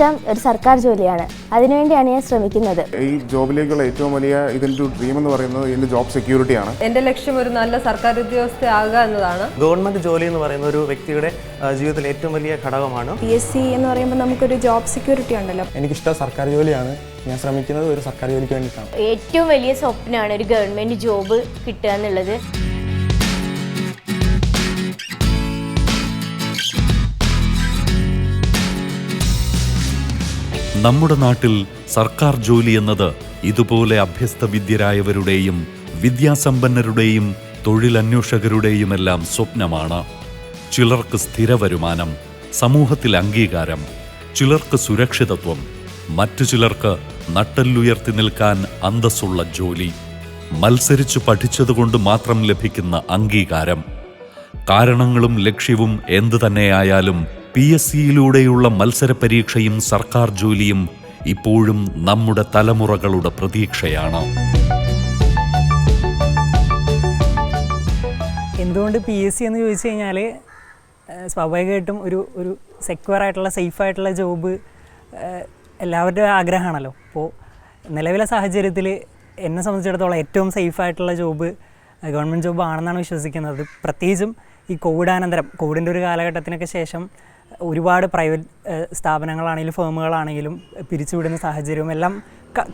ഇഷ്ടം ഒരു സർക്കാർ ജോലിയാണ്. അതിനുവേണ്ടിയാണ് ഞാൻ ശ്രമിക്കുന്നത്. ഈ ജോബിലേക്കുള്ള ഏറ്റവും വലിയ ഇതിന്റെ ഒരു ഡ്രീം എന്ന് പറയുന്നത് ഇതിന്റെ ജോബ് സെക്യൂരിറ്റിയാണ് എന്റെ ലക്ഷ്യം ഒരു നല്ല സർക്കാർ ഉദ്യോഗസ്ഥ ആകുക എന്നതാണ്. ഗവൺമെന്റ് ജോലി എന്ന് പറയുന്ന ഒരു വ്യക്തിയുടെ ജീവിതത്തിലെ ജീവിതത്തിൽ ഏറ്റവും വലിയ ഘടകമാണ്. പി എസ് സി എന്ന് പറയുമ്പോൾ നമുക്കൊരു ജോബ് സെക്യൂരിറ്റി ഉണ്ടല്ലോ. എനിക്കിഷ്ടം സർക്കാർ ജോലിയാണ്. ഞാൻ ശ്രമിക്കുന്നത് ഒരു സർക്കാർ ജോലിക്ക് വേണ്ടിയിട്ടാണ്. ഏറ്റവും വലിയ സ്വപ്നമാണ് ഒരു ഗവൺമെന്റ് ജോബ് കിട്ടുക എന്നുള്ളത്. നമ്മുടെ നാട്ടിൽ സർക്കാർ ജോലി എന്നത് ഇതുപോലെ അഭ്യസ്തവിദ്യരായവരുടെയും വിദ്യാസമ്പന്നരുടെയും തൊഴിലന്വേഷകരുടെയുമെല്ലാം സ്വപ്നമാണ്. ചിലർക്ക് സ്ഥിര വരുമാനം സമൂഹത്തിൽ അംഗീകാരം ചിലർക്ക് സുരക്ഷിതത്വം മറ്റു ചിലർക്ക് നട്ടല്ലുയർത്തി നിൽക്കാൻ അന്തസ്സുള്ള ജോലി മത്സരിച്ചു പഠിച്ചതുകൊണ്ട് മാത്രം ലഭിക്കുന്ന അംഗീകാരം. കാരണങ്ങളും ലക്ഷ്യവും എന്തു തന്നെയായാലും പി എസ് സിയിലൂടെയുള്ള മത്സര പരീക്ഷയും സർക്കാർ ജോലിയും ഇപ്പോഴും നമ്മുടെ തലമുറകളുടെ പ്രതീക്ഷയാണ്. എന്തുകൊണ്ട് പി എസ് സി എന്ന് ചോദിച്ചു കഴിഞ്ഞാൽ സ്വാഭാവികമായിട്ടും ഒരു ഒരു സെക്യൂർ ആയിട്ടുള്ള സേഫ് ആയിട്ടുള്ള ജോബ് എല്ലാവരുടെയും ആഗ്രഹമാണല്ലോ. അപ്പോൾ നിലവിലെ സാഹചര്യത്തിൽ എന്നെ സംബന്ധിച്ചിടത്തോളം ഏറ്റവും സേഫ് ആയിട്ടുള്ള ജോബ് ഗവൺമെന്റ് ജോബ് ആണെന്നാണ് വിശ്വസിക്കുന്നത്. പ്രത്യേകിച്ചും ഈ കോവിഡാനന്തരം കോവിഡിന്റെ ഒരു കാലഘട്ടത്തിനൊക്കെ ശേഷം ഒരുപാട് പ്രൈവറ്റ് സ്ഥാപനങ്ങളാണെങ്കിലും ഫേമുകളാണെങ്കിലും പിരിച്ചുവിടുന്ന സാഹചര്യവും എല്ലാം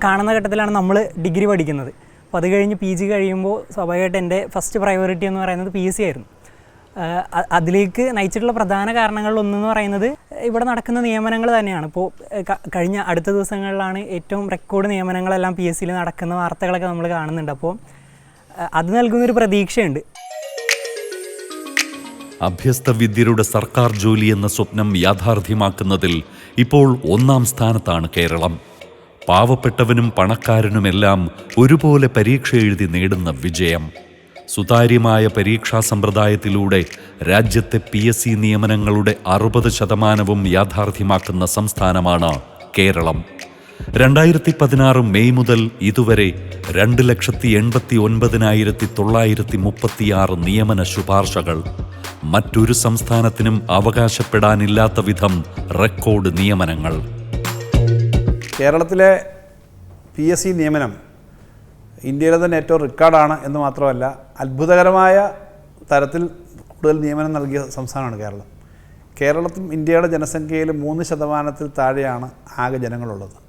കാണുന്ന ഘട്ടത്തിലാണ് നമ്മൾ ഡിഗ്രി പഠിക്കുന്നത്. അപ്പോൾ അത് കഴിഞ്ഞ് പി ജി കഴിയുമ്പോൾ സ്വാഭാവികമായിട്ട് എന്റെ ഫസ്റ്റ് പ്രയോറിറ്റി എന്ന് പറയുന്നത് പി എസ് സി ആയിരുന്നു. അതിലേക്ക് നയിച്ചിട്ടുള്ള പ്രധാന കാരണങ്ങളിലൊന്നെന്ന് പറയുന്നത് ഇവിടെ നടക്കുന്ന നിയമനങ്ങൾ തന്നെയാണ്. ഇപ്പോൾ കഴിഞ്ഞ അടുത്ത ദിവസങ്ങളിലാണ് ഏറ്റവും റെക്കോർഡ് നിയമനങ്ങളെല്ലാം പി എസ് സിയിൽ നടക്കുന്ന വാർത്തകളൊക്കെ നമ്മൾ കാണുന്നുണ്ട്. അപ്പോൾ അത് നൽകുന്നൊരു പ്രതീക്ഷയുണ്ട്. അഭ്യസ്തവിദ്യരുടെ സർക്കാർ ജോലി എന്ന സ്വപ്നം യാഥാർത്ഥ്യമാക്കുന്നതിൽ ഇപ്പോൾ ഒന്നാം സ്ഥാനത്താണ് കേരളം. പാവപ്പെട്ടവനും പണക്കാരനുമെല്ലാം ഒരുപോലെ പരീക്ഷ എഴുതി നേടുന്ന വിജയം. സുതാര്യമായ പരീക്ഷാ സമ്പ്രദായത്തിലൂടെ രാജ്യത്തെ പി എസ് സി നിയമനങ്ങളുടെ അറുപത് ശതമാനവും യാഥാർത്ഥ്യമാക്കുന്ന സംസ്ഥാനമാണ് കേരളം. രണ്ടായിരത്തി പതിനാറ് മെയ് മുതൽ ഇതുവരെ രണ്ട് ലക്ഷത്തി എൺപത്തി ഒൻപതിനായിരത്തി തൊള്ളായിരത്തി മുപ്പത്തിയാറ് നിയമന ശുപാർശകൾ. മറ്റൊരു സംസ്ഥാനത്തിനും അവകാശപ്പെടാനില്ലാത്ത വിധം റെക്കോർഡ് നിയമനങ്ങൾ. കേരളത്തിലെ പി എസ് സി നിയമനം ഇന്ത്യയിലെ തന്നെ ഏറ്റവും റെക്കോർഡാണ് എന്ന് മാത്രമല്ല അത്ഭുതകരമായ തരത്തിൽ കൂടുതൽ നിയമനം നൽകിയ സംസ്ഥാനമാണ് കേരളം. കേരളത്തിൽ ഇന്ത്യയുടെ ജനസംഖ്യയിൽ മൂന്ന് ശതമാനത്തിൽ താഴെയാണ് ആകെ ജനങ്ങളുള്ളത്.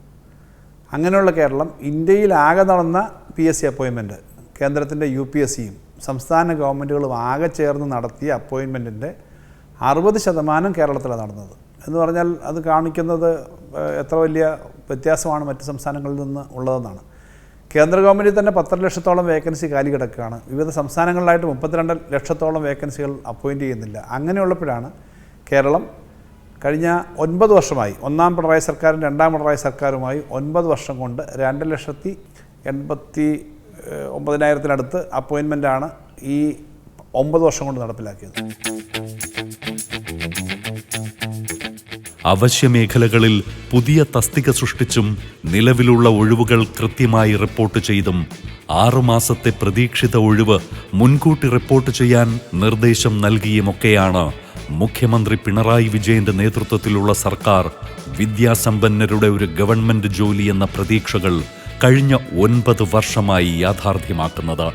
അങ്ങനെയുള്ള കേരളം ഇന്ത്യയിൽ ആകെ നടന്ന പി എസ് സി അപ്പോയിൻമെന്റ് കേന്ദ്രത്തിന്റെ യു പി എസ് സിയും സംസ്ഥാന ഗവൺമെന്റുകളും ആകെ ചേർന്ന് നടത്തിയ അപ്പോയിൻമെന്റിന്റെ അറുപത് ശതമാനം കേരളത്തിലാണ് നടന്നത്. എന്ന് പറഞ്ഞാൽ അത് കാണിക്കുന്നത് എത്ര വലിയ വ്യത്യാസമാണ് മറ്റ് സംസ്ഥാനങ്ങളിൽ നിന്ന് ഉള്ളതെന്നാണ്. കേന്ദ്ര ഗവൺമെന്റിൽ തന്നെ പത്തര ലക്ഷത്തോളം വേക്കൻസി കാലി കിടക്കുകയാണ്. വിവിധ സംസ്ഥാനങ്ങളിലായിട്ട് മുപ്പത്തിരണ്ട് ലക്ഷത്തോളം വേക്കൻസികൾ അപ്പോയിന്റ് ചെയ്യുന്നില്ല. അങ്ങനെയുള്ളപ്പോഴാണ് കേരളം കഴിഞ്ഞ ഒൻപത് വർഷമായി ഒന്നാം പിണറായി സർക്കാരും രണ്ടാം പിണറായി സർക്കാരുമായി ഒൻപത് വർഷം കൊണ്ട് രണ്ട് ലക്ഷത്തി എൺപത്തി ഒമ്പതിനായിരത്തിനടുത്ത് അപ്പോയിൻമെന്റാണ് ഈ ഒമ്പത് വർഷം കൊണ്ട് നടപ്പിലാക്കിയത്. അവശ്യമേഖലകളിൽ പുതിയ തസ്തിക സൃഷ്ടിച്ചും നിലവിലുള്ള ഒഴിവുകൾ കൃത്യമായി റിപ്പോർട്ട് ചെയ്തും ആറുമാസത്തെ പ്രതീക്ഷിത ഒഴിവ് മുൻകൂട്ടി റിപ്പോർട്ട് ചെയ്യാൻ നിർദ്ദേശം നൽകിയുമൊക്കെയാണ് മുഖ്യമന്ത്രി പിണറായി വിജയന്റെ നേതൃത്വത്തിലുള്ള സർക്കാർ വിദ്യാസമ്പന്നരുടെ ഒരു ഗവൺമെന്റ് ജോലി എന്ന പ്രതീക്ഷകൾ കഴിഞ്ഞ ഒൻപത് വർഷമായി യാഥാർത്ഥ്യമാക്കുന്നത്.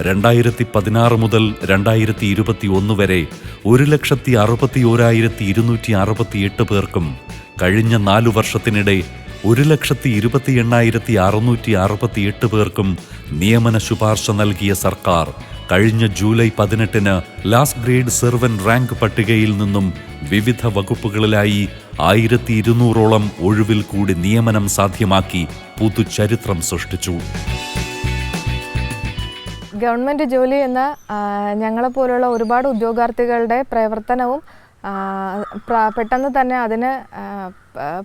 രണ്ടായിരത്തി പതിനാറ് മുതൽ രണ്ടായിരത്തി ഇരുപത്തി ഒന്ന് വരെ ഒരു ലക്ഷത്തി അറുപത്തി ഓരായിരത്തി ഇരുന്നൂറ്റി അറുപത്തിയെട്ട് പേർക്കും കഴിഞ്ഞ നാലു വർഷത്തിനിടെ ഒരു ലക്ഷത്തി ഇരുപത്തി എണ്ണായിരത്തി അറുന്നൂറ്റി അറുപത്തിയെട്ട് പേർക്കും നിയമന ശുപാർശ നൽകിയ സർക്കാർ കഴിഞ്ഞ ജൂലൈ പതിനെട്ടിന് ലാസ്റ്റ് ഗ്രേഡ് സെർവൻ റാങ്ക് പട്ടികയിൽ നിന്നും വിവിധ വകുപ്പുകളിലായി ആയിരത്തി ഇരുന്നൂറോളം ഒഴിവിൽ കൂടി നിയമനം സാധ്യമാക്കി പുതുചരിത്രം സൃഷ്ടിച്ചു. ഗവൺമെന്റ് ജോലി എന്ന ഞങ്ങളെ ഞങ്ങളെപ്പോലുള്ള ഒരുപാട് ഉദ്യോഗാർത്ഥികളുടെ പ്രവർത്തനവും പെട്ടെന്ന് തന്നെ അതിന്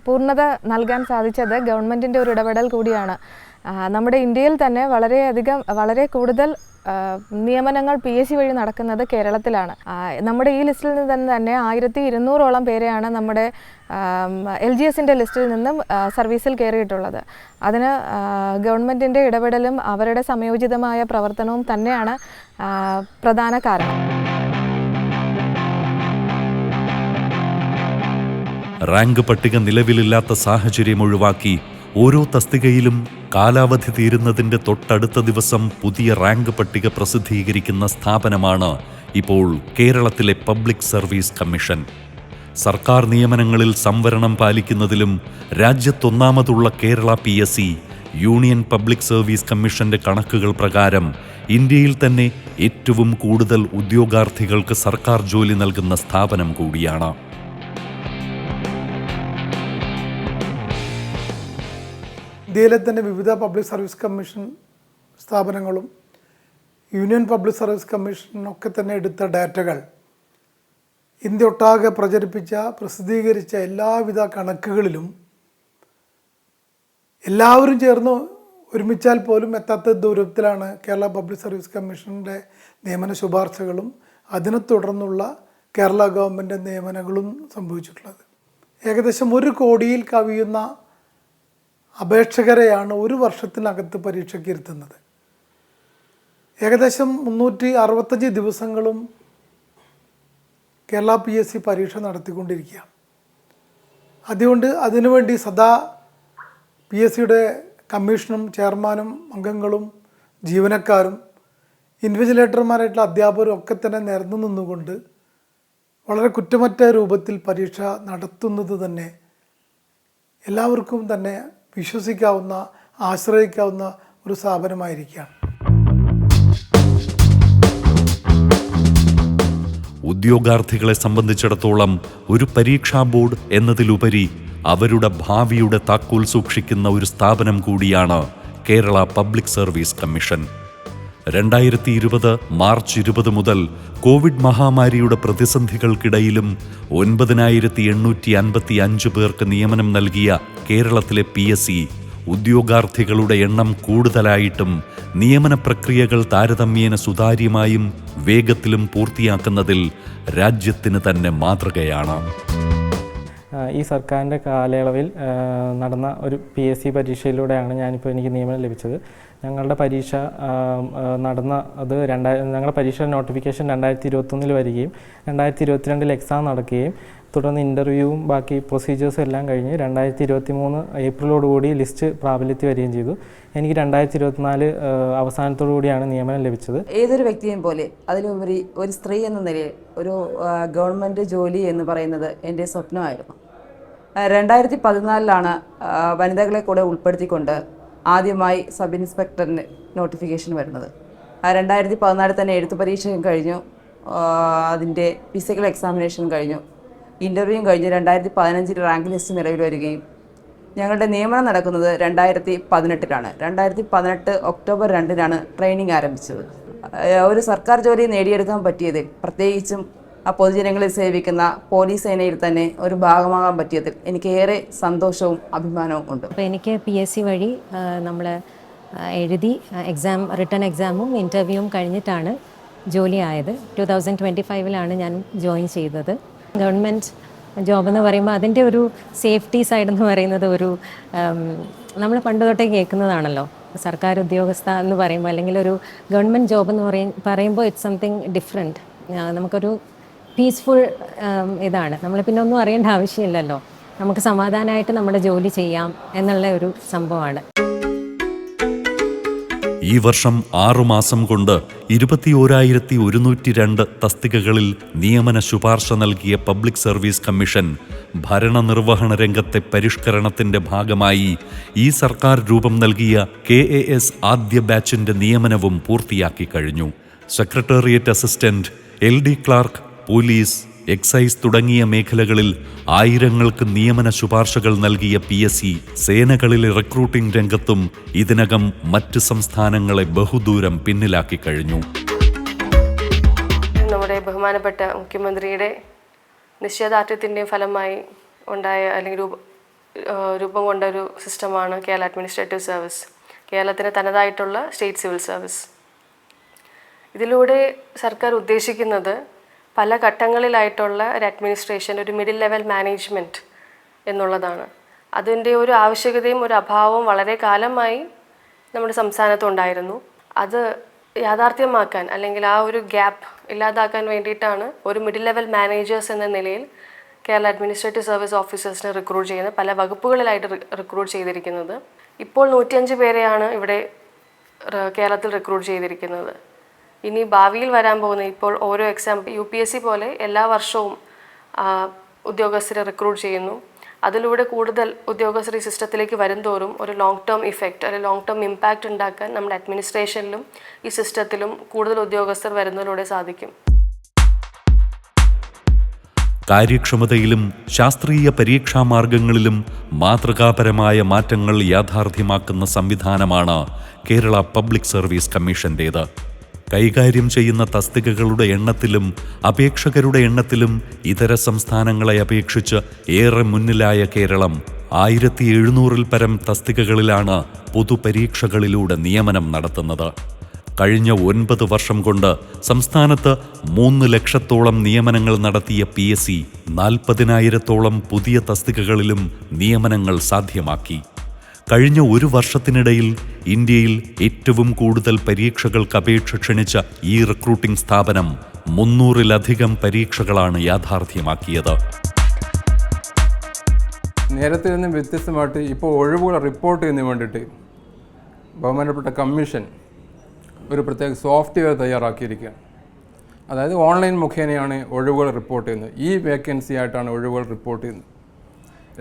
പൂർണത നൽകാൻ സാധിച്ചത് ഗവൺമെന്റിന്റെ ഒരു ഇടപെടൽ കൂടിയാണ്. നമ്മുടെ ഇന്ത്യയിൽ തന്നെ വളരെയധികം വളരെ കൂടുതൽ നിയമനങ്ങൾ പി എസ് സി വഴി നടക്കുന്നത് കേരളത്തിലാണ്. നമ്മുടെ ഈ ലിസ്റ്റിൽ നിന്ന് തന്നെ തന്നെ ആയിരത്തി ഇരുന്നൂറോളം പേരെയാണ് നമ്മുടെ എൽ ജി എസിന്റെ ലിസ്റ്റിൽ നിന്നും സർവീസിൽ കയറിയിട്ടുള്ളത്. അതിന് ഗവൺമെന്റിന്റെ ഇടപെടലും അവരുടെ സമയോചിതമായ പ്രവർത്തനവും തന്നെയാണ് പ്രധാന കാരണം. റാങ്ക് പട്ടിക നിലവിലില്ലാത്ത സാഹചര്യം ഒഴിവാക്കി ഓരോ തസ്തികയിലും കാലാവധി തീരുന്നതിന്റെ തൊട്ടടുത്ത ദിവസം പുതിയ റാങ്ക് പട്ടിക പ്രസിദ്ധീകരിക്കുന്ന സ്ഥാപനമാണ് ഇപ്പോൾ കേരളത്തിലെ പബ്ലിക് സർവീസ് കമ്മീഷൻ. സർക്കാർ നിയമനങ്ങളിൽ സംവരണം പാലിക്കുന്നതിലും രാജ്യത്തൊന്നാമതുള്ള Kerala P S C union public service കമ്മീഷന്റെ കണക്കുകൾ പ്രകാരം ഇന്ത്യയിൽ തന്നെ ഏറ്റവും കൂടുതൽ ഉദ്യോഗാർത്ഥികൾക്ക് സർക്കാർ ജോലി നൽകുന്ന സ്ഥാപനം കൂടിയാണ്. ഇന്ത്യയിലെ തന്നെ വിവിധ പബ്ലിക് സർവീസ് കമ്മീഷൻ സ്ഥാപനങ്ങളും യൂണിയൻ പബ്ലിക് സർവീസ് കമ്മീഷനൊക്കെ തന്നെ എടുത്ത ഡാറ്റകൾ ഇന്ത്യ ഒട്ടാകെ പ്രചരിപ്പിച്ച പ്രസിദ്ധീകരിച്ച എല്ലാവിധ കണക്കുകളിലും എല്ലാവരും ചേർന്ന് ഒരുമിച്ചാൽ പോലും എത്താത്ത ദൂരത്തിലാണ് കേരള പബ്ലിക് സർവീസ് കമ്മീഷന്റെ നിയമന ശുപാർശകളും അതിനെ തുടർന്നുള്ള കേരള ഗവൺമെന്റ് നിയമനങ്ങളും സംഭവിച്ചിട്ടുള്ളത്. ഏകദേശം ഒരു കോടിയിൽ കവിയുന്ന അപേക്ഷകരെയാണ് ഒരു വർഷത്തിനകത്ത് പരീക്ഷയ്ക്ക് ഇരുത്തുന്നത്. ഏകദേശം മുന്നൂറ്റി അറുപത്തഞ്ച് ദിവസങ്ങളും കേരള പി എസ് സി പരീക്ഷ നടത്തിക്കൊണ്ടിരിക്കുകയാണ്. അതുകൊണ്ട് അതിനുവേണ്ടി സദാ പി എസ് സിയുടെ കമ്മീഷനും ചെയർമാനും അംഗങ്ങളും ജീവനക്കാരും ഇൻവിജിലേറ്റർമാരായിട്ടുള്ള അധ്യാപകരും ഒക്കെ തന്നെ നിരന്നു നിന്നുകൊണ്ട് വളരെ കുറ്റമറ്റ രൂപത്തിൽ പരീക്ഷ നടത്തുന്നത് തന്നെ എല്ലാവർക്കും തന്നെ വിശ്വസിക്കാവുന്ന ആശ്രയിക്കാവുന്ന ഒരു സ്ഥാപനമായിരിക്കുകയാണ്. ഉദ്യോഗാർത്ഥികളെ സംബന്ധിച്ചിടത്തോളം ഒരു പരീക്ഷാ ബോർഡ് എന്നതിലുപരി അവരുടെ ഭാവിയുടെ താക്കോൽ സൂക്ഷിക്കുന്ന ഒരു സ്ഥാപനം കൂടിയാണ് കേരള പബ്ലിക് സർവീസ് കമ്മീഷൻ. രണ്ടായിരത്തി ഇരുപത് മാർച്ച് ഇരുപത് മുതൽ കോവിഡ് മഹാമാരിയുടെ പ്രതിസന്ധികൾക്കിടയിലും ഒൻപതിനായിരത്തി എണ്ണൂറ്റി അൻപത്തി അഞ്ച് പേർക്ക് നിയമനം നൽകിയ കേരളത്തിലെ പി എസ് സി ഉദ്യോഗാർത്ഥികളുടെ എണ്ണം കൂടുതലായിട്ടും നിയമന പ്രക്രിയകൾ താരതമ്യേന സുതാര്യമായും വേഗത്തിലും പൂർത്തിയാക്കുന്നതിൽ രാജ്യത്തിന് തന്നെ മാതൃകയാണ്. ഈ സർക്കാരിന്റെ കാലയളവിൽ നടന്ന ഒരു പി എസ് സി പരീക്ഷയിലൂടെയാണ് ഞാനിപ്പോൾ എനിക്ക് നിയമനം ലഭിച്ചത്. ഞങ്ങളുടെ പരീക്ഷ നടന്ന അത് രണ്ടായി ഞങ്ങളുടെ പരീക്ഷ നോട്ടിഫിക്കേഷൻ രണ്ടായിരത്തി ഇരുപത്തൊന്നിൽ വരികയും രണ്ടായിരത്തി ഇരുപത്തിരണ്ടിൽ എക്സാം നടക്കുകയും തുടർന്ന് ഇന്റർവ്യൂവും ബാക്കി പ്രൊസീജിയേഴ്സും എല്ലാം കഴിഞ്ഞ് രണ്ടായിരത്തി ഇരുപത്തി മൂന്ന് ഏപ്രിലോടുകൂടി ലിസ്റ്റ് പ്രാബല്യത്തിൽ വരികയും ചെയ്തു. എനിക്ക് രണ്ടായിരത്തി ഇരുപത്തിനാല് അവസാനത്തോടു കൂടിയാണ് നിയമനം ലഭിച്ചത്. ഏതൊരു വ്യക്തിയെയും പോലെ അതിലുപരി ഒരു സ്ത്രീ എന്ന നിലയിൽ ഒരു ഗവൺമെന്റ് ജോലി എന്ന് പറയുന്നത് എന്റെ സ്വപ്നമായിരുന്നു. രണ്ടായിരത്തി പതിനാലിലാണ് വനിതകളെ കൂടെ ഉൾപ്പെടുത്തിക്കൊണ്ട് ആദ്യമായി സബ് ഇൻസ്പെക്ടറിന് നോട്ടിഫിക്കേഷൻ വരുന്നത്. രണ്ടായിരത്തി പതിനാലിൽ തന്നെ എഴുത്തു പരീക്ഷയും കഴിഞ്ഞു. അതിന്റെ ഫിസിക്കൽ എക്സാമിനേഷൻ കഴിഞ്ഞു. ഇന്റർവ്യൂവും കഴിഞ്ഞ്. രണ്ടായിരത്തി പതിനഞ്ചിൽ റാങ്ക് ലിസ്റ്റ് നിലവിൽ വരികയും. ഞങ്ങളുടെ നിയമനം നടക്കുന്നത് രണ്ടായിരത്തി പതിനെട്ടിലാണ് രണ്ടായിരത്തി പതിനെട്ട് ഒക്ടോബർ രണ്ടിനാണ് ട്രെയിനിങ് ആരംഭിച്ചത്. ഒരു സർക്കാർ ജോലി നേടിയെടുക്കാൻ പറ്റിയതിൽ പ്രത്യേകിച്ചും പൊതുജനങ്ങളെ സേവിക്കുന്ന പോലീസ് സേനയിൽ തന്നെ ഒരു ഭാഗമാകാൻ പറ്റിയതിൽ എനിക്ക് ഏറെ സന്തോഷവും അഭിമാനവും ഉണ്ട്. അപ്പോൾ എനിക്ക് പി എസ് സി വഴി നമ്മൾ എഴുതി എക്സാം റിട്ടേൺ എക്സാമും ഇന്റർവ്യൂവും കഴിഞ്ഞിട്ടാണ് ജോലി ആയത്. ടു തൗസൻഡ് ട്വന്റി ഫൈവിലാണ് ഞാൻ ജോയിൻ ചെയ്തത്. ഗവൺമെന്റ് ജോബ് എന്ന് പറയുമ്പോൾ അതിന്റെ ഒരു സേഫ്റ്റി സൈഡ് എന്ന് പറയുന്നത് ഒരു നമ്മൾ പണ്ട് തൊട്ടേ കേൾക്കുന്നതാണല്ലോ. സർക്കാർ ഉദ്യോഗസ്ഥ എന്ന് പറയുമ്പോൾ അല്ലെങ്കിൽ ഒരു ഗവൺമെന്റ് ജോബ് എന്ന് പറയും പറയുമ്പോൾ ഇറ്റ്സ് സംതിങ് ഡിഫറെന്റ് നമുക്കൊരു പീസ്ഫുൾ ഇതാണ്. നമ്മൾ പിന്നെ ഒന്നും അറിയേണ്ട ആവശ്യമില്ലല്ലോ. നമുക്ക് സമാധാനമായിട്ട് നമ്മുടെ ജോലി ചെയ്യാം എന്നുള്ള ഒരു സംഭവമാണ്. ഈ വർഷം ആറുമാസം കൊണ്ട് ഇരുപത്തിയോരായിരത്തി ഒരുന്നൂറ്റി രണ്ട് തസ്തികകളിൽ നിയമന ശുപാർശ നൽകിയ പബ്ലിക് സർവീസ് കമ്മീഷൻ ഭരണനിർവഹണ രംഗത്തെ പരിഷ്കരണത്തിന്റെ ഭാഗമായി ഈ സർക്കാർ രൂപം നൽകിയ കെ എ എസ് ആദ്യ ബാച്ചിന്റെ നിയമനവും പൂർത്തിയാക്കി കഴിഞ്ഞു. Secretariat assistant L D clerk police excise തുടങ്ങിയ മേഖലകളിൽ ആയിരങ്ങൾക്ക് നിയമന ശുപാർശകൾ നൽകിയ പി എസ് സി സേനകളിലെ റിക്രൂട്ടിംഗ് രംഗത്തും ഇതിനകം മറ്റ് സംസ്ഥാനങ്ങളെ ബഹുദൂരം പിന്നിലാക്കി കഴിഞ്ഞു. നമ്മുടെ ബഹുമാനപ്പെട്ട മുഖ്യമന്ത്രിയുടെ നിശ്ചയദാർഢ്യത്തിന്റെയും ഫലമായി ഉണ്ടായ അല്ലെങ്കിൽ രൂപ രൂപം കൊണ്ട ഒരു സിസ്റ്റമാണ് കേരള അഡ്മിനിസ്ട്രേറ്റീവ് സർവീസ്. കേരളത്തിന് തനതായിട്ടുള്ള സ്റ്റേറ്റ് സിവിൽ സർവീസ്. ഇതിലൂടെ സർക്കാർ ഉദ്ദേശിക്കുന്നത് പല ഘട്ടങ്ങളിലായിട്ടുള്ള ഒരു അഡ്മിനിസ്ട്രേഷൻ ഒരു മിഡിൽ ലെവൽ മാനേജ്മെന്റ് എന്നുള്ളതാണ്. അതിന്റെ ഒരു ആവശ്യകതയും ഒരു അഭാവവും വളരെ കാലമായി നമ്മുടെ സംസ്ഥാനത്തുണ്ടായിരുന്നു അത് യാഥാർത്ഥ്യമാക്കാൻ അല്ലെങ്കിൽ ആ ഒരു ഗ്യാപ്പ് ഇല്ലാതാക്കാൻ വേണ്ടിയിട്ടാണ് ഒരു മിഡിൽ ലെവൽ മാനേജേഴ്സ് എന്ന നിലയിൽ കേരള അഡ്മിനിസ്ട്രേറ്റീവ് സർവീസ് ഓഫീസേഴ്സിനെ റിക്രൂട്ട് ചെയ്യുന്നത്. പല വകുപ്പുകളിലായിട്ട് റിക്രൂട്ട് ചെയ്തിരിക്കുന്നത്. ഇപ്പോൾ നൂറ്റിയഞ്ച് പേരെയാണ് ഇവിടെ കേരളത്തിൽ റിക്രൂട്ട് ചെയ്തിരിക്കുന്നത്. ഇനി ഭാവിയിൽ വരാൻ പോകുന്ന ഇപ്പോൾ ഓരോ exam U P S C പോലെ എല്ലാ വർഷവും ഉദ്യോഗസ്ഥരെ റിക്രൂട്ട് ചെയ്യുന്നു. അതിലൂടെ കൂടുതൽ ഉദ്യോഗസ്ഥർ ഈ സിസ്റ്റത്തിലേക്ക് വരുംതോറും ഒരു ലോങ് ടേം ഇഫക്റ്റ് അല്ലെങ്കിൽ ലോങ് ടേം ഇമ്പാക്റ്റ് ഉണ്ടാക്കാൻ നമ്മുടെ അഡ്മിനിസ്ട്രേഷനിലും ഈ സിസ്റ്റത്തിലും കൂടുതൽ ഉദ്യോഗസ്ഥർ വരുന്നതിലൂടെ സാധിക്കും. കാര്യക്ഷമതയിലും ശാസ്ത്രീയ പരീക്ഷാ മാർഗങ്ങളിലും മാതൃകാപരമായ മാറ്റങ്ങൾ യാഥാർത്ഥ്യമാക്കുന്ന സംവിധാനമാണ് കേരള പബ്ലിക് സർവീസ് കമ്മീഷന്റേത്. കൈകാര്യം ചെയ്യുന്ന തസ്തികകളുടെ എണ്ണത്തിലും അപേക്ഷകരുടെ എണ്ണത്തിലും ഇതര സംസ്ഥാനങ്ങളെ അപേക്ഷിച്ച് ഏറെ മുന്നിലായ കേരളം ആയിരത്തി എഴുന്നൂറിൽ പരം തസ്തികകളിലാണ് പൊതുപരീക്ഷകളിലൂടെ നിയമനം നടത്തുന്നത്. കഴിഞ്ഞ ഒൻപത് വർഷം കൊണ്ട് സംസ്ഥാനത്ത് മൂന്ന് ലക്ഷത്തോളം നിയമനങ്ങൾ നടത്തിയ പി എസ് സി നാൽപ്പതിനായിരത്തോളം പുതിയ തസ്തികകളിലും നിയമനങ്ങൾ സാധ്യമാക്കി. കഴിഞ്ഞ ഒരു വർഷത്തിനിടയിൽ ഇന്ത്യയിൽ ഏറ്റവും കൂടുതൽ പരീക്ഷകൾക്ക് അപേക്ഷ ക്ഷണിച്ച ഈ റിക്രൂട്ടിംഗ് സ്ഥാപനം മുന്നൂറിലധികം പരീക്ഷകളാണ് യാഥാർത്ഥ്യമാക്കിയത്. നേരത്തെ നിന്നും വ്യത്യസ്തമായിട്ട് ഇപ്പോൾ ഒഴിവുകൾ റിപ്പോർട്ട് ചെയ്യുന്നതിന് വേണ്ടിയിട്ട് ബഹുമാനപ്പെട്ട കമ്മീഷൻ ഒരു പ്രത്യേക സോഫ്റ്റ്വെയർ തയ്യാറാക്കിയിരിക്കുകയാണ്. അതായത് ഓൺലൈൻ മുഖേനയാണ് ഒഴിവുകൾ റിപ്പോർട്ട് ചെയ്യുന്നത്. ഈ വേക്കൻസി ആയിട്ടാണ് ഒഴിവുകൾ റിപ്പോർട്ട് ചെയ്യുന്നത്.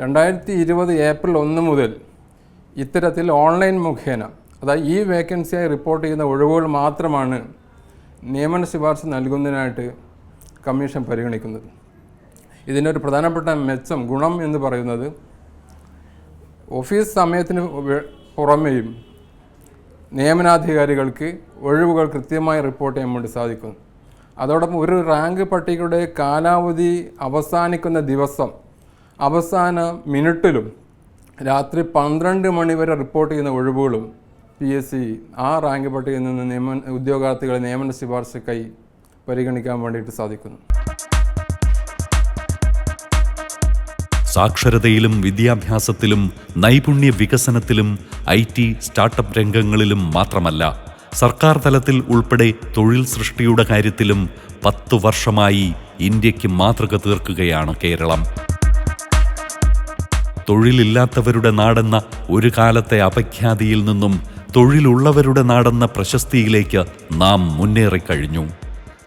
രണ്ടായിരത്തി ഇരുപത് ഏപ്രിൽ ഒന്ന് മുതൽ ഇത്തരത്തിൽ ഓൺലൈൻ മുഖേന അതായത് ഈ വേക്കൻസിയായി റിപ്പോർട്ട് ചെയ്യുന്ന ഒഴിവുകൾ മാത്രമാണ് നിയമന ശുപാർശ നൽകുന്നതിനായിട്ട് കമ്മീഷൻ പരിഗണിക്കുന്നത്. ഇതിന്റെ ഒരു പ്രധാനപ്പെട്ട മെച്ചം ഗുണം എന്ന് പറയുന്നത് ഓഫീസ് സമയത്തിന് പുറമെയും നിയമനാധികാരികൾക്ക് ഒഴിവുകൾ കൃത്യമായി റിപ്പോർട്ട് ചെയ്യാൻ വേണ്ടി സാധിക്കുന്നു. അതോടൊപ്പം ഒരു റാങ്ക് പട്ടികയുടെ കാലാവധി അവസാനിക്കുന്ന ദിവസം അവസാന മിനിറ്റിലും രാത്രി പന്ത്രണ്ട് മണി വരെ റിപ്പോർട്ട് ചെയ്യുന്ന ഒഴിവുകളും പി എസ് സി ആ റാങ്ക് പട്ടികയിൽ നിന്ന് നിയമ ഉദ്യോഗാർത്ഥികളെ നിയമന ശുപാർശക്കായി പരിഗണിക്കാൻ വേണ്ടിയിട്ട് സാധിക്കുന്നു. സാക്ഷരതയിലും വിദ്യാഭ്യാസത്തിലും നൈപുണ്യ വികസനത്തിലും ഐ ടി സ്റ്റാർട്ടപ്പ് രംഗങ്ങളിലും മാത്രമല്ല സർക്കാർ തലത്തിൽ ഉൾപ്പെടെ തൊഴിൽ സൃഷ്ടിയുടെ കാര്യത്തിലും പത്തു വർഷമായി ഇന്ത്യയ്ക്ക് മാതൃക തീർക്കുകയാണ് കേരളം. തൊഴിലില്ലാത്തവരുടെ നാടെന്ന ഒരു കാലത്തെ അപഖ്യാതിയിൽ നിന്നും തൊഴിലുള്ളവരുടെ നാടെന്ന പ്രശസ്തിയിലേക്ക് നാം മുന്നേറിക്കഴിഞ്ഞു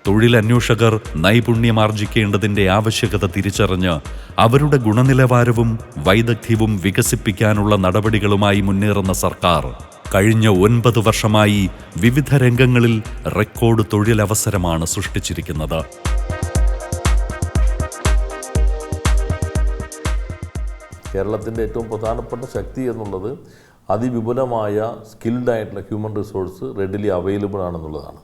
തൊഴിലന്വേഷകർ നൈപുണ്യമാർജിക്കേണ്ടതിന്റെ ആവശ്യകത തിരിച്ചറിഞ്ഞ് അവരുടെ ഗുണനിലവാരവും വൈദഗ്ധ്യവും വികസിപ്പിക്കാനുള്ള നടപടികളുമായി മുന്നേറുന്ന സർക്കാർ കഴിഞ്ഞ ഒൻപത് വർഷമായി വിവിധ രംഗങ്ങളിൽ റെക്കോർഡ് തൊഴിലവസരമാണ് സൃഷ്ടിച്ചിരിക്കുന്നത്. കേരളത്തിന്റെ ഏറ്റവും പ്രധാനപ്പെട്ട ശക്തി എന്നുള്ളത് അതിവിപുലമായ സ്കിൽഡ് ആയിട്ടുള്ള ഹ്യൂമൻ റിസോഴ്സ് റെഡിലി അവൈലബിൾ ആണെന്നുള്ളതാണ്.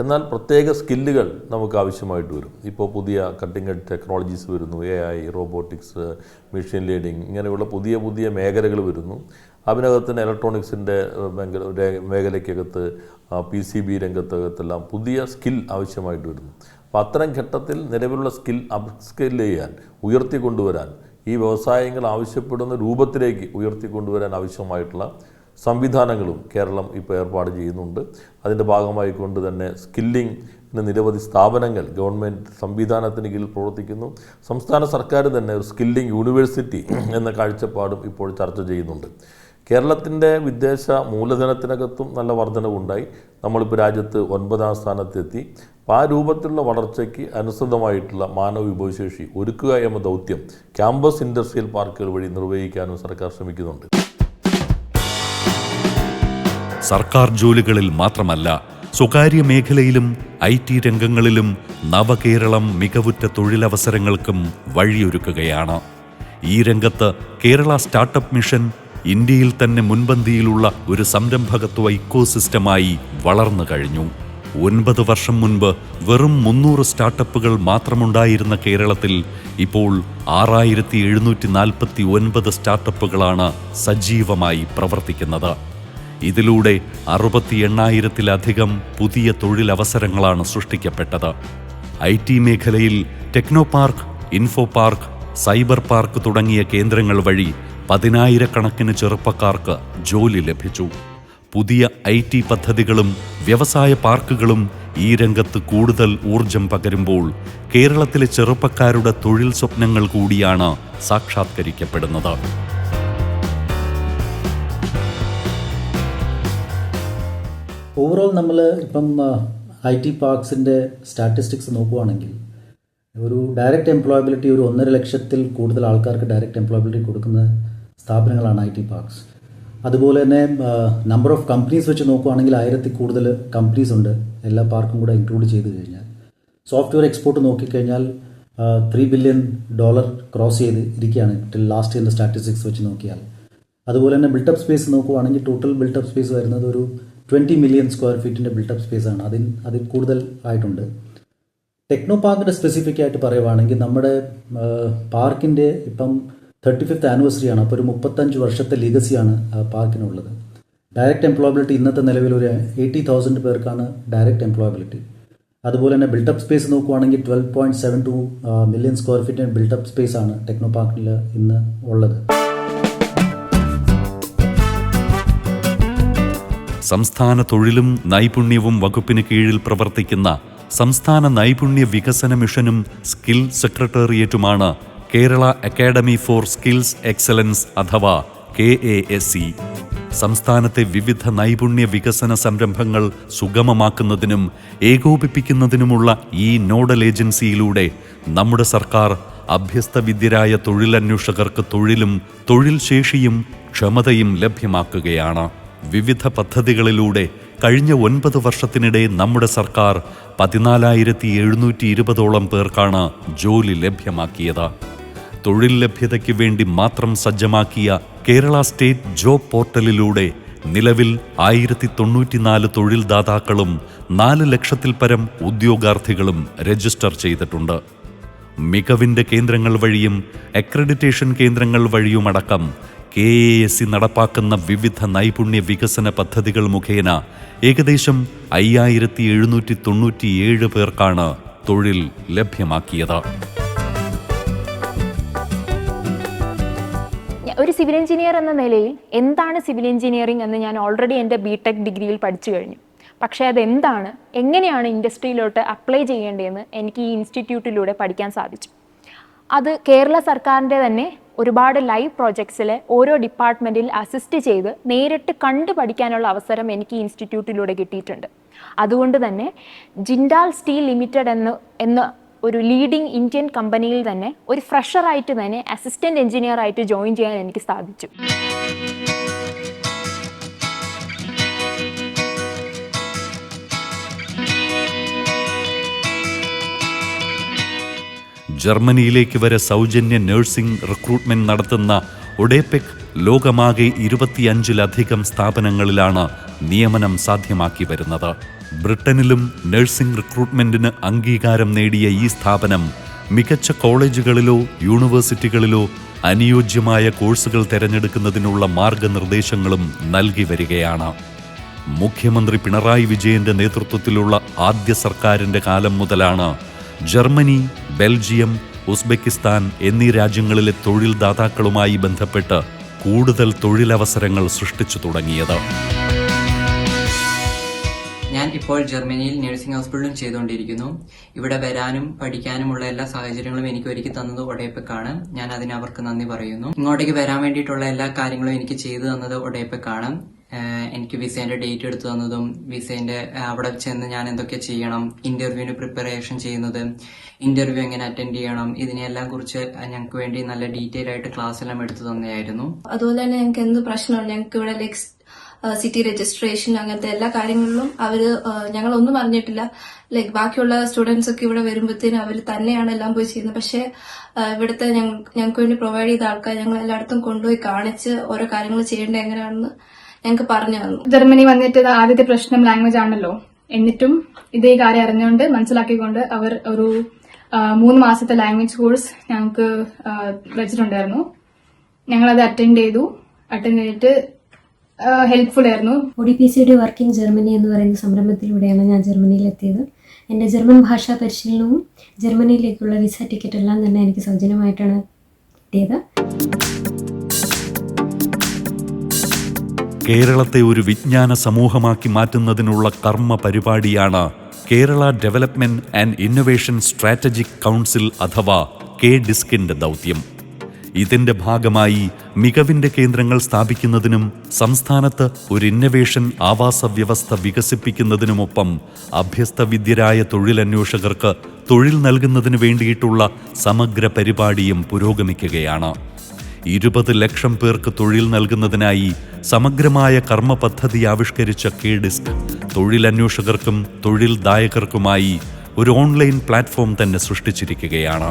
എന്നാൽ പ്രത്യേക സ്കില്ലുകൾ നമുക്ക് ആവശ്യമായിട്ട് വരും. ഇപ്പോൾ പുതിയ കട്ടിംഗ് എഡ് ടെക്നോളജീസ് വരുന്നു. A I robotics machine learning ഇങ്ങനെയുള്ള പുതിയ പുതിയ മേഖലകൾ വരുന്നു. അതിനകത്ത് തന്നെ ഇലക്ട്രോണിക്സിന്റെ മേഖലയ്ക്കകത്ത് പി സി ബി രംഗത്തകത്തെല്ലാം പുതിയ സ്കിൽ ആവശ്യമായിട്ട് വരുന്നു. അപ്പോൾ അത്തരം ഘട്ടത്തിൽ നിലവിലുള്ള സ്കിൽ അപ്സ്കിൽ ചെയ്യാൻ ഉയർത്തിക്കൊണ്ടുവരാൻ ഈ വ്യവസായങ്ങൾ ആവശ്യപ്പെടുന്ന രൂപത്തിലേക്ക് ഉയർത്തിക്കൊണ്ടുവരാൻ ആവശ്യമായിട്ടുള്ള സംവിധാനങ്ങളും കേരളം ഇപ്പോൾ ഏർപ്പാട് ചെയ്യുന്നുണ്ട്. അതിന്റെ ഭാഗമായി കൊണ്ട് തന്നെ സ്കില്ലിംഗ് നിരവധി സ്ഥാപനങ്ങൾ ഗവൺമെന്റ് സംവിധാനത്തിന് കീഴിൽ പ്രവർത്തിക്കുന്നു. സംസ്ഥാന സർക്കാർ തന്നെ ഒരു സ്കില്ലിംഗ് യൂണിവേഴ്സിറ്റി എന്ന കാഴ്ചപ്പാടും ഇപ്പോൾ ചർച്ച ചെയ്യുന്നുണ്ട്. കേരളത്തിന്റെ വിദേശ മൂലധനത്തിനകത്തും നല്ല വർധനവുണ്ടായി. നമ്മളിപ്പോൾ രാജ്യത്ത് ഒൻപതാം സ്ഥാനത്തെത്തി. അപ്പോൾ ആ രൂപത്തിലുള്ള വളർച്ചയ്ക്ക് അനുസൃതമായിട്ടുള്ള മാനവ വിഭവശേഷി ഒരുക്കുക എന്ന ദൗത്യം ക്യാമ്പസ് ഇൻഡസ്ട്രിയൽ പാർക്കുകൾ വഴി നിർവഹിക്കാനും സർക്കാർ ശ്രമിക്കുന്നുണ്ട്. സർക്കാർ ജോലികളിൽ മാത്രമല്ല സ്വകാര്യ മേഖലയിലും ഐ ടി രംഗങ്ങളിലും നവകേരളം മികവുറ്റ തൊഴിലവസരങ്ങൾക്കും വഴിയൊരുക്കുകയാണ്. ഈ രംഗത്ത് കേരള സ്റ്റാർട്ടപ്പ് മിഷൻ ഇന്ത്യയിൽ തന്നെ മുൻപന്തിയിലുള്ള ഒരു സംരംഭകത്വ ഇക്കോസിസ്റ്റമായി വളർന്നു കഴിഞ്ഞു. ഒൻപത് വർഷം മുൻപ് വെറും മുന്നൂറ് സ്റ്റാർട്ടപ്പുകൾ മാത്രമുണ്ടായിരുന്ന കേരളത്തിൽ ഇപ്പോൾ ആറായിരത്തി എഴുന്നൂറ്റി നാൽപ്പത്തി ഒൻപത് സ്റ്റാർട്ടപ്പുകളാണ് സജീവമായി പ്രവർത്തിക്കുന്നത്. ഇതിലൂടെ അറുപത്തി എണ്ണായിരത്തിലധികം പുതിയ തൊഴിലവസരങ്ങളാണ് സൃഷ്ടിക്കപ്പെട്ടത്. ഐ ടി മേഖലയിൽ techno park info park cyber park തുടങ്ങിയ കേന്ദ്രങ്ങൾ വഴി പതിനായിരക്കണക്കിന് ചെറുപ്പക്കാർക്ക് ജോലി ലഭിച്ചു. പുതിയ ഐ ടി പദ്ധതികളും വ്യവസായ പാർക്കുകളും ഈ രംഗത്ത് കൂടുതൽ ഊർജം പകരുമ്പോൾ കേരളത്തിലെ ചെറുപ്പക്കാരുടെ തൊഴിൽ സ്വപ്നങ്ങൾ കൂടിയാണ് സാക്ഷാത്കരിക്കപ്പെടുന്നത്. ഓവറോൾ നമ്മൾ ഇപ്പം ഐ ടി പാർക്സിന്റെ സ്റ്റാറ്റിസ്റ്റിക്സ് നോക്കുവാണെങ്കിൽ ഒരു ഡയറക്റ്റ് എംപ്ലോയബിലിറ്റി ഒരു ഒന്നര ലക്ഷത്തിൽ കൂടുതൽ ആൾക്കാർക്ക് ഡയറക്റ്റ് എംപ്ലോയബിലിറ്റി കൊടുക്കുന്ന സ്ഥാപനങ്ങളാണ് ഐ ടി പാർക്സ്. അതുപോലെ തന്നെ നമ്പർ ഓഫ് കമ്പനീസ് വെച്ച് നോക്കുകയാണെങ്കിൽ ആയിരത്തിൽ കൂടുതൽ കമ്പനീസ് ഉണ്ട്. എല്ലാ പാർക്കും കൂടെ ഇൻക്ലൂഡ് ചെയ്ത് കഴിഞ്ഞാൽ. സോഫ്റ്റ്വെയർ എക്സ്പോർട്ട് നോക്കിക്കഴിഞ്ഞാൽ ത്രീ ബില്യൺ ഡോളർ ക്രോസ് ചെയ്ത് ഇരിക്കുകയാണ്. ടിൽ ലാസ്റ്റ് ഇയറിന്റെ സ്റ്റാറ്റിസ്റ്റിക്സ് വെച്ച് നോക്കിയാൽ. അതുപോലെ തന്നെ ബിൽട്ടപ്പ് സ്പേസ് നോക്കുവാണെങ്കിൽ ടോട്ടൽ ബിൽട്ടപ്പ് സ്പേസ് വരുന്നത് ഒരു ട്വന്റി മില്യൺ സ്ക്വയർ ഫീറ്റിന്റെ ബിൽട്ടപ്പ് സ്പേസ് ആണ്. അതിൽ അതിൽ കൂടുതൽ ആയിട്ടുണ്ട്. ടെക്നോ പാർക്കിന്റെ സ്പെസിഫിക് ആയിട്ട് പറയുവാണെങ്കിൽ നമ്മുടെ പാർക്കിന്റെ ഇപ്പം തേർട്ടി ഫിഫ്ത്ത് ആനിവേഴ്സറിയാണ് അപ്പോൾ ഒരു മുപ്പത്തഞ്ച് വർഷത്തെ ലീഗസിയാണ് പാർക്കിനുള്ളത്. ഡയറക്റ്റ് എംപ്ലോയബിലിറ്റി ഇന്നത്തെ നിലവിൽ ഒരു എയ്റ്റി തൗസൻഡ് പേർക്കാണ് ഡയറക്റ്റ് എംപ്ലോയബിലിറ്റി അതുപോലെ തന്നെ ബിൽട്ടപ്പ് സ്പേസ് നോക്കുവാണെങ്കിൽ twelve point seven two million square ഫീറ്റിന്റെ built up space ആണ് ടെക്നോ പാർക്കിൽ ഇന്ന് ഉള്ളത്. സംസ്ഥാന തൊഴിലും നൈപുണ്യവും വകുപ്പിന് കീഴിൽ പ്രവർത്തിക്കുന്ന സംസ്ഥാന നൈപുണ്യ വികസന മിഷനും skill സെക്രട്ടേറിയറ്റുമാണ് Kerala academy for skills excellence അഥവാ കെ എ എസ് സി സംസ്ഥാനത്തെ വിവിധ നൈപുണ്യ വികസന സംരംഭങ്ങൾ സുഗമമാക്കുന്നതിനും ഏകോപിപ്പിക്കുന്നതിനുമുള്ള ഈ നോഡൽ ഏജൻസിയിലൂടെ നമ്മുടെ സർക്കാർ അഭ്യസ്ത അഭ്യസ്തവിദ്യരായ തൊഴിലന്വേഷകർക്ക് തൊഴിലും തൊഴിൽ ശേഷിയും ക്ഷമതയും ലഭ്യമാക്കുകയാണ്. വിവിധ പദ്ധതികളിലൂടെ കഴിഞ്ഞ ഒൻപത് വർഷത്തിനിടെ നമ്മുടെ സർക്കാർ പതിനാലായിരത്തി എഴുന്നൂറ്റി ഇരുപതോളം പേർക്കാണ് ജോലി ലഭ്യമാക്കിയത്. തൊഴിൽ ലഭ്യതയ്ക്ക് വേണ്ടി മാത്രം സജ്ജമാക്കിയ കേരള സ്റ്റേറ്റ് ജോബ് പോർട്ടലിലൂടെ നിലവിൽ ആയിരത്തി തൊണ്ണൂറ്റിനാല് തൊഴിൽദാതാക്കളും നാല് ലക്ഷത്തിൽ പരം ഉദ്യോഗാർത്ഥികളും രജിസ്റ്റർ ചെയ്തിട്ടുണ്ട്. മികവിന്റെ കേന്ദ്രങ്ങൾ വഴിയും അക്രഡിറ്റേഷൻ കേന്ദ്രങ്ങൾ വഴിയുമടക്കം കെ എ എസ് സി നടപ്പാക്കുന്ന വിവിധ നൈപുണ്യ വികസന പദ്ധതികൾ മുഖേന ഏകദേശം അയ്യായിരത്തി എഴുന്നൂറ്റി തൊണ്ണൂറ്റിയേഴ് പേർക്കാണ് തൊഴിൽ ലഭ്യമാക്കിയത്. ഒരു സിവിൽ എഞ്ചിനീയർ എന്ന നിലയിൽ എന്താണ് സിവിൽ എഞ്ചിനീയറിംഗ് എന്ന് ഞാൻ ഓൾറെഡി എന്റെ ബി ടെക് ഡിഗ്രിയിൽ പഠിച്ചു കഴിഞ്ഞു. പക്ഷേ അതെന്താണ് എങ്ങനെയാണ് ഇൻഡസ്ട്രിയിലോട്ട് അപ്ലൈ ചെയ്യേണ്ടതെന്ന് എനിക്ക് ഈ ഇൻസ്റ്റിറ്റ്യൂട്ടിലൂടെ പഠിക്കാൻ സാധിച്ചു. അത് കേരള സർക്കാരിന്റെ തന്നെ ഒരുപാട് ലൈവ് പ്രോജക്ട്സിലെ ഓരോ ഡിപ്പാർട്ട്മെന്റിൽ അസിസ്റ്റ് ചെയ്ത് നേരിട്ട് കണ്ട് പഠിക്കാനുള്ള അവസരം എനിക്ക് ഇൻസ്റ്റിറ്റ്യൂട്ടിലൂടെ കിട്ടിയിട്ടുണ്ട്. അതുകൊണ്ട് തന്നെ ജിൻഡാൽ സ്റ്റീൽ ലിമിറ്റഡ് എന്ന് എന്ന ഒരു ലീഡിംഗ് ഇന്ത്യൻ കമ്പനിയിൽ തന്നെ ഒരു ഫ്രഷറായിട്ട് തന്നെ അസിസ്റ്റന്റ് എഞ്ചിനീയർ ആയിട്ട് ജോയിൻ ചെയ്യാൻ എനിക്ക് സാധിച്ചു. ജർമ്മനിയിലേക്ക് വരെ സൗജന്യ നഴ്സിംഗ് റിക്രൂട്ട്മെന്റ് നടത്തുന്ന ഒഡേപെക് ലോകമാകെ ഇരുപത്തിയഞ്ചിലധികം സ്ഥാപനങ്ങളിലാണ് നിയമനം സാധ്യമാക്കി വരുന്നത്. ബ്രിട്ടനിലും നഴ്സിംഗ് റിക്രൂട്ട്മെന്റിന് അംഗീകാരം നേടിയ ഈ സ്ഥാപനം മികച്ച കോളേജുകളിലോ യൂണിവേഴ്സിറ്റികളിലോ അനുയോജ്യമായ കോഴ്സുകൾ തിരഞ്ഞെടുക്കുന്നതിനുള്ള മാർഗനിർദ്ദേശങ്ങളും നൽകി വരികയാണ്. മുഖ്യമന്ത്രി പിണറായി വിജയന്റെ നേതൃത്വത്തിലുള്ള ആദ്യ സർക്കാരിന്റെ കാലം മുതലാണ് ജർമ്മനി ബെൽജിയം ഉസ്ബെക്കിസ്ഥാൻ എന്നീ രാജ്യങ്ങളിലെ തൊഴിൽദാതാക്കളുമായി ബന്ധപ്പെട്ട് കൂടുതൽ തൊഴിലവസരങ്ങൾ സൃഷ്ടിച്ചു തുടങ്ങിയത്. ഞാൻ ഇപ്പോൾ ജർമ്മനിയിൽ നഴ്സിംഗ് ഹോസ്പിറ്റലും ചെയ്തുകൊണ്ടിരിക്കുന്നു. ഇവിടെ വരാനും പഠിക്കാനുമുള്ള എല്ലാ സാഹചര്യങ്ങളും എനിക്ക് ഒരുക്കി തന്നത് ഒടയപ്പക്കാണ് ഞാൻ അതിന് അവർക്ക് നന്ദി പറയുന്നു. ഇങ്ങോട്ടേക്ക് വരാൻ വേണ്ടിയിട്ടുള്ള എല്ലാ കാര്യങ്ങളും എനിക്ക് ചെയ്തു തന്നത് ഒടയപ്പക്കാണ് എനിക്ക് വിസേന്റെ ഡേറ്റ് എടുത്തു തന്നതും വിസേന്റെ അവിടെ ചെന്ന് ഞാൻ എന്തൊക്കെ ചെയ്യണം ഇന്റർവ്യൂവിന് പ്രിപ്പറേഷൻ ചെയ്യുന്നത് ഇന്റർവ്യൂ എങ്ങനെ അറ്റൻഡ് ചെയ്യണം ഇതിനെല്ലാം കുറിച്ച് ഞങ്ങൾക്ക് വേണ്ടി നല്ല ഡീറ്റെയിൽ ആയിട്ട് ക്ലാസ് എല്ലാം എടുത്തു തന്നെയായിരുന്നു. അതുപോലെ തന്നെ ഞങ്ങൾക്ക് എന്ത് പ്രശ്നമാണ് ഞങ്ങൾക്ക് ഇവിടെ ലൈക്ക് സിറ്റി രജിസ്ട്രേഷൻ അങ്ങനത്തെ എല്ലാ കാര്യങ്ങളിലും അവർ ഞങ്ങളൊന്നും അറിഞ്ഞിട്ടില്ല. ലൈക്ക് ബാക്കിയുള്ള സ്റ്റുഡൻസ് ഒക്കെ ഇവിടെ വരുമ്പോഴത്തേനും അവർ തന്നെയാണ് എല്ലാം പോയി ചെയ്യുന്നത്. പക്ഷേ ഇവിടുത്തെ ഞങ്ങൾക്ക് വേണ്ടി പ്രൊവൈഡ് ചെയ്ത ആൾക്കാർ ഞങ്ങൾ എല്ലായിടത്തും കൊണ്ടുപോയി കാണിച്ച് ഓരോ കാര്യങ്ങൾ ചെയ്യേണ്ടത് എങ്ങനെയാണെന്ന് ഞങ്ങൾക്ക് പറഞ്ഞു തന്നു. ജർമ്മനി വന്നിട്ട് ആദ്യത്തെ പ്രശ്നം ലാംഗ്വേജ് ആണല്ലോ. എന്നിട്ടും ഇതേ കാര്യം അറിഞ്ഞുകൊണ്ട് മനസ്സിലാക്കിക്കൊണ്ട് അവർ ഒരു മൂന്ന് മാസത്തെ ലാംഗ്വേജ് കോഴ്സ് ഞങ്ങൾക്ക് വെച്ചിട്ടുണ്ടായിരുന്നു. ഞങ്ങളത് അറ്റൻഡ് ചെയ്തു. അറ്റൻഡ് ചെയ്തിട്ട് ഹെൽപ്ഫുൾ ആയിരുന്നു. O D P C D work Germany എന്ന് പറയുന്ന സംരംഭത്തിലൂടെയാണ് ഞാൻ ജർമ്മനിയിൽ എത്തിയത് എന്റെ ജർമ്മൻ ഭാഷാ പരിശീലനവും ജർമ്മനിയിലേക്കുള്ള വിസ ടിക്കറ്റ് എല്ലാം തന്നെ എനിക്ക് സൗജന്യമായിട്ടാണ് കിട്ടിയത്. കേരളത്തെ ഒരു വിജ്ഞാന സമൂഹമാക്കി മാറ്റുന്നതിനുള്ള കർമ്മ പരിപാടിയാണ് Kerala development and innovation strategic council അഥവാ കെ ഡിസ്കിന്റെ ദൗത്യം. ഇതിന്റെ ഭാഗമായി മികവിന്റെ കേന്ദ്രങ്ങൾ സ്ഥാപിക്കുന്നതിനും സംസ്ഥാനത്ത് ഒരു ഇന്നവേഷൻ ആവാസ വ്യവസ്ഥ വികസിപ്പിക്കുന്നതിനുമൊപ്പം അഭ്യസ്തവിദ്യരായ തൊഴിലന്വേഷകർക്ക് തൊഴിൽ നൽകുന്നതിന് വേണ്ടിയിട്ടുള്ള സമഗ്ര പരിപാടിയും പുരോഗമിക്കുകയാണ്. ഇരുപത് ലക്ഷം പേർക്ക് തൊഴിൽ നൽകുന്നതിനായി സമഗ്രമായ കർമ്മ പദ്ധതി ആവിഷ്കരിച്ച കെ ഡിസ്ക് തൊഴിലന്വേഷകർക്കും തൊഴിൽ ദായകർക്കുമായി ഒരു ഓൺലൈൻ പ്ലാറ്റ്ഫോം തന്നെ സൃഷ്ടിച്ചിരിക്കുകയാണ്.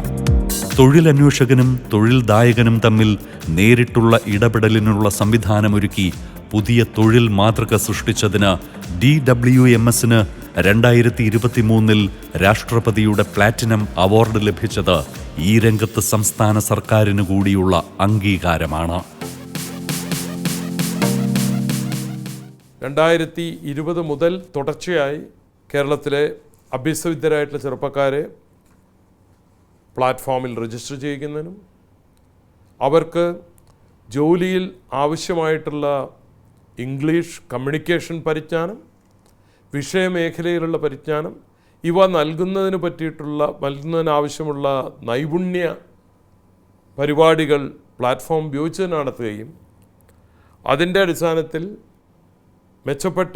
തൊഴിലന്വേഷകനും തൊഴിൽദായകനും തമ്മിൽ നേരിട്ടുള്ള ഇടപെടലിനുള്ള സംവിധാനമൊരുക്കി പുതിയ തൊഴിൽ മാതൃക സൃഷ്ടിച്ചതിന് ഡി ഡബ്ല്യു എം എസിന് രണ്ടായിരത്തി ഇരുപത്തി മൂന്നിൽ രാഷ്ട്രപതിയുടെ പ്ലാറ്റിനം അവാർഡ് ലഭിച്ചത് ഈ രംഗത്ത് സംസ്ഥാന സർക്കാരിനു കൂടിയുള്ള അംഗീകാരമാണ്. രണ്ടായിരത്തി ഇരുപത് മുതൽ തുടർച്ചയായി കേരളത്തിലെ അഭ്യസ്തവിദ്യരായിട്ടുള്ള ചെറുപ്പക്കാരെ പ്ലാറ്റ്ഫോമിൽ രജിസ്റ്റർ ചെയ്യിക്കുന്നതിനും അവർക്ക് ജോലിയിൽ ആവശ്യമായിട്ടുള്ള ഇംഗ്ലീഷ് കമ്മ്യൂണിക്കേഷൻ പരിജ്ഞാനം വിഷയമേഖലയിലുള്ള പരിജ്ഞാനം ഇവ നൽകുന്നതിന് പറ്റിയിട്ടുള്ള നൽകുന്നതിനാവശ്യമുള്ള നൈപുണ്യ പരിപാടികൾ പ്ലാറ്റ്ഫോം ഉപയോഗിച്ച് നടത്തുകയും അതിന്റെ അടിസ്ഥാനത്തിൽ മെച്ചപ്പെട്ട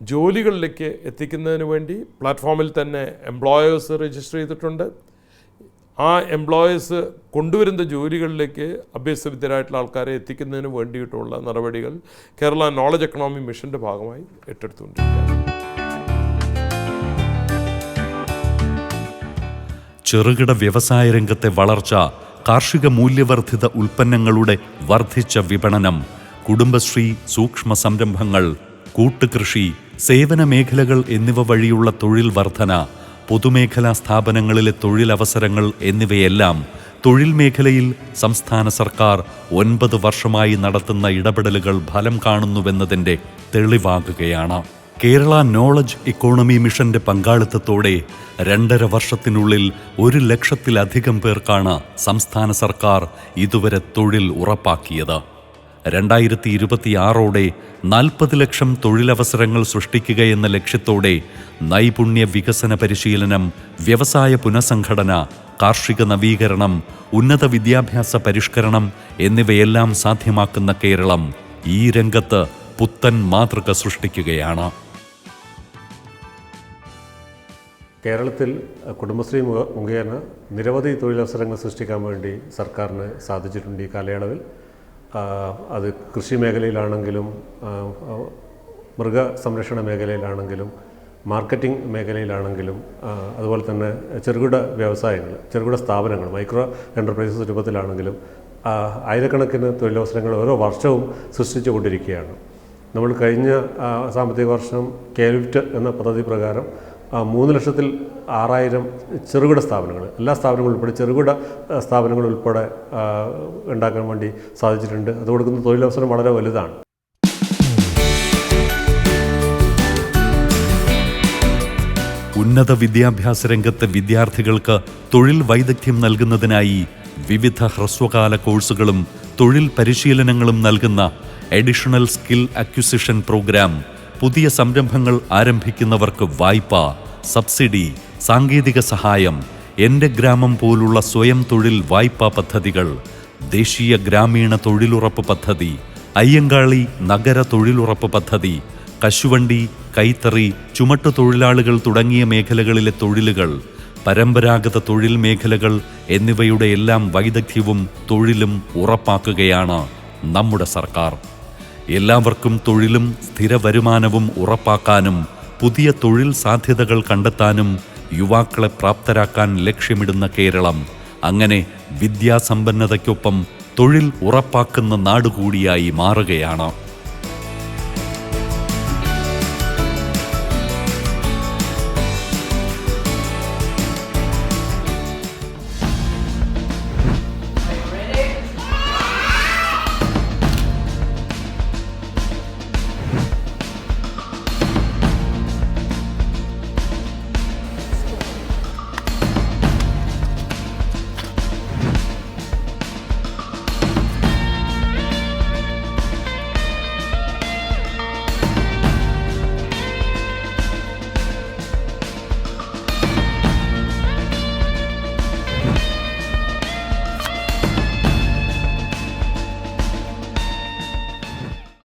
ജോലികളിലേക്ക് എത്തിക്കുന്നതിന് വേണ്ടി പ്ലാറ്റ്ഫോമിൽ തന്നെ എംപ്ലോയേഴ്സ് രജിസ്റ്റർ ചെയ്തിട്ടുണ്ട്. ആ എംപ്ലോയേഴ്സ് കൊണ്ടുവരുന്ന ജോലികളിലേക്ക് അഭ്യസ്തവിദ്യരായിട്ടുള്ള ആൾക്കാരെ എത്തിക്കുന്നതിന് വേണ്ടിയിട്ടുള്ള നടപടികൾ കേരള നോളജ് എക്കണോമി മിഷന്റെ ഭാഗമായി ഏറ്റെടുത്തുകൊണ്ടിരിക്കുകയാണ്. ചെറുകിട വ്യവസായ രംഗത്തെ വളർച്ച കാർഷിക മൂല്യവർദ്ധിത ഉൽപ്പന്നങ്ങളുടെ വർദ്ധിച്ച വിപണനം കുടുംബശ്രീ സൂക്ഷ്മ സംരംഭങ്ങൾ കൂട്ടുകൃഷി സേവന മേഖലകൾ എന്നിവ വഴിയുള്ള തൊഴിൽ വർധന പൊതുമേഖലാ സ്ഥാപനങ്ങളിലെ തൊഴിലവസരങ്ങൾ എന്നിവയെല്ലാം തൊഴിൽ മേഖലയിൽ സംസ്ഥാന സർക്കാർ ഒൻപത് വർഷമായി നടത്തുന്ന ഇടപെടലുകൾ ഫലം കാണുന്നുവെന്നതിന്റെ തെളിവാകുകയാണ്. കേരള നോളജ് ഇക്കോണമി മിഷന്റെ പങ്കാളിത്തത്തോടെ രണ്ടര വർഷത്തിനുള്ളിൽ ഒരു ലക്ഷത്തിലധികം പേർക്കാണ് സംസ്ഥാന സർക്കാർ ഇതുവരെ തൊഴിൽ ഉറപ്പാക്കിയത്. രണ്ടായിരത്തി ഇരുപത്തിയാറോടെ നാൽപ്പത് ലക്ഷം തൊഴിലവസരങ്ങൾ സൃഷ്ടിക്കുക എന്ന ലക്ഷ്യത്തോടെ നൈപുണ്യ വികസന പരിശീലനം വ്യവസായ പുനഃസംഘടന കാർഷിക നവീകരണം ഉന്നത വിദ്യാഭ്യാസ പരിഷ്കരണം എന്നിവയെല്ലാം സാധ്യമാക്കുന്ന കേരളം ഈ രംഗത്ത് പുത്തൻ മാതൃക സൃഷ്ടിക്കുകയാണ്. കേരളത്തിൽ കുടുംബശ്രീ മുഖ- മുഖേന നിരവധി തൊഴിലവസരങ്ങൾ സൃഷ്ടിക്കാൻ വേണ്ടി സർക്കാരിന് സാധിച്ചിട്ടുണ്ട് ഈ കാലയളവിൽ. അത് കൃഷി മേഖലയിലാണെങ്കിലും മൃഗ സംരക്ഷണ മേഖലയിലാണെങ്കിലും മാർക്കറ്റിംഗ് മേഖലയിലാണെങ്കിലും അതുപോലെ തന്നെ ചെറുകിട വ്യവസായങ്ങൾ ചെറുകിട സ്ഥാപനങ്ങൾ മൈക്രോ എന്റർപ്രൈസസ് രൂപത്തിലാണെങ്കിലും ആയിരക്കണക്കിന് തൊഴിലവസരങ്ങൾ ഓരോ വർഷവും സൃഷ്ടിച്ചു കൊണ്ടിരിക്കുകയാണ്. നമ്മൾ കഴിഞ്ഞ സാമ്പത്തിക വർഷം കേൽവിറ്റ് എന്ന പദ്ധതി പ്രകാരം മൂന്ന് ലക്ഷത്തിൽ ആറായിരം ചെറുകിട സ്ഥാപനങ്ങൾ. എല്ലാ സ്ഥാപനങ്ങളും ഉൾപ്പെടെ ചെറുകിട സ്ഥാപനങ്ങൾ ഉൾപ്പെടെ ഉണ്ടാക്കാൻ വേണ്ടി സാധിച്ചിട്ടുണ്ട്. അത് കൊടുക്കുന്ന തൊഴിലവസരം വളരെ വലുതാണ്. ഉന്നത വിദ്യാഭ്യാസ രംഗത്തെ വിദ്യാർത്ഥികൾക്ക് തൊഴിൽ വൈദഗ്ധ്യം നൽകുന്നതിനായി വിവിധ ഹ്രസ്വകാല കോഴ്സുകളും തൊഴിൽ പരിശീലനങ്ങളും നൽകുന്ന അഡീഷണൽ സ്കിൽ അക്വിസിഷൻ പ്രോഗ്രാം പുതിയ സംരംഭങ്ങൾ ആരംഭിക്കുന്നവർക്ക് വായ്പ സബ്സിഡി സാങ്കേതിക സഹായം എന്റെ ഗ്രാമം പോലുള്ള സ്വയം തൊഴിൽ വായ്പാ പദ്ധതികൾ ദേശീയ ഗ്രാമീണ തൊഴിലുറപ്പ് പദ്ധതി അയ്യങ്കാളി നഗര തൊഴിലുറപ്പ് പദ്ധതി കശുവണ്ടി കൈത്തറി ചുമട്ടു തൊഴിലാളികൾ തുടങ്ങിയ മേഖലകളിലെ തൊഴിലുകൾ പരമ്പരാഗത തൊഴിൽ മേഖലകൾ എന്നിവയുടെ എല്ലാം വൈദഗ്ധ്യവും തൊഴിലും ഉറപ്പാക്കുകയാണ് നമ്മുടെ സർക്കാർ. എല്ലാവർക്കും തൊഴിലും സ്ഥിര വരുമാനവും ഉറപ്പാക്കാനും പുതിയ തൊഴിൽ സാധ്യതകൾ കണ്ടെത്താനും യുവാക്കളെ പ്രാപ്തരാക്കാൻ ലക്ഷ്യമിടുന്ന കേരളം. അങ്ങനെ വിദ്യാസമ്പന്നതയ്ക്കൊപ്പം തൊഴിൽ ഉറപ്പാക്കുന്ന നാടുകൂടിയായി മാറുകയാണ്.